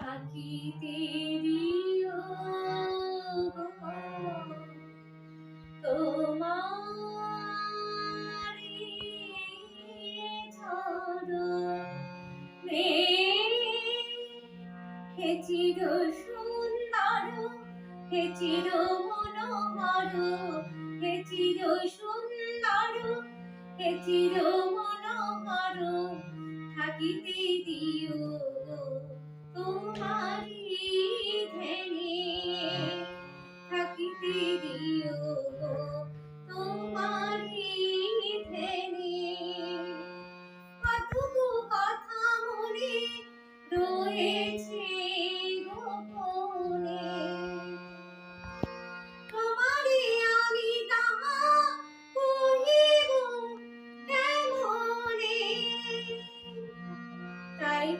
থাকিতে দিও তোমার হে চির সুন্দর হে চির মনোমর হে চির সুন্দর হে চির মনোহর থাকিতে দিও।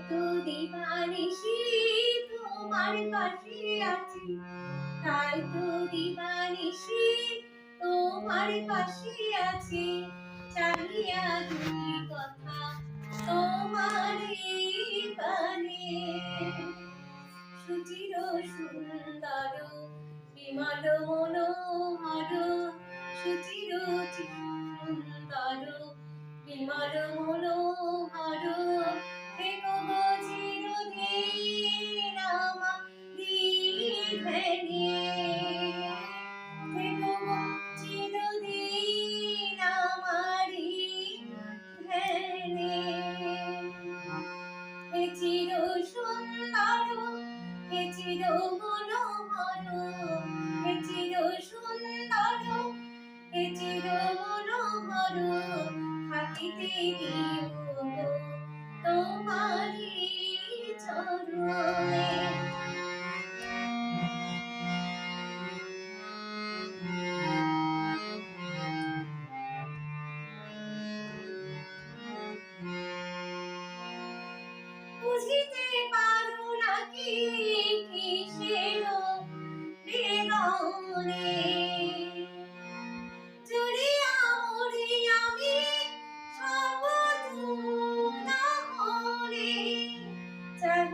তো দিবানিশি তোমার পাশে আছি। তাই তোমার আছি। দুটি কথা তোমারে সুচির সুন্দর বিমল মনোহর, সুচির সুন্দর বিমল মনোহর।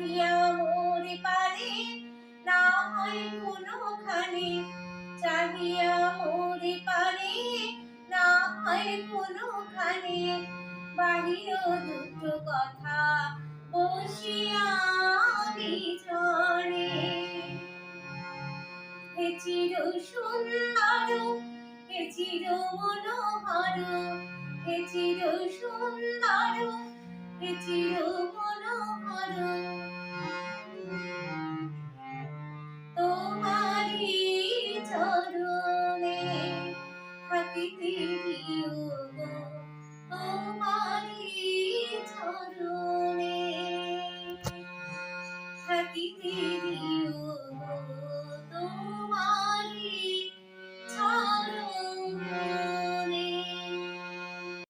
চাহিয়া মরি পারে, না হয় কোনোখানে। চাহিয়া মরি পারে, না হয় কোনোখানে। বাহির দুটো কথা বসিয়া বিচরে হে চির সুন্দর হে চির মনোহর হে চির সুন্দর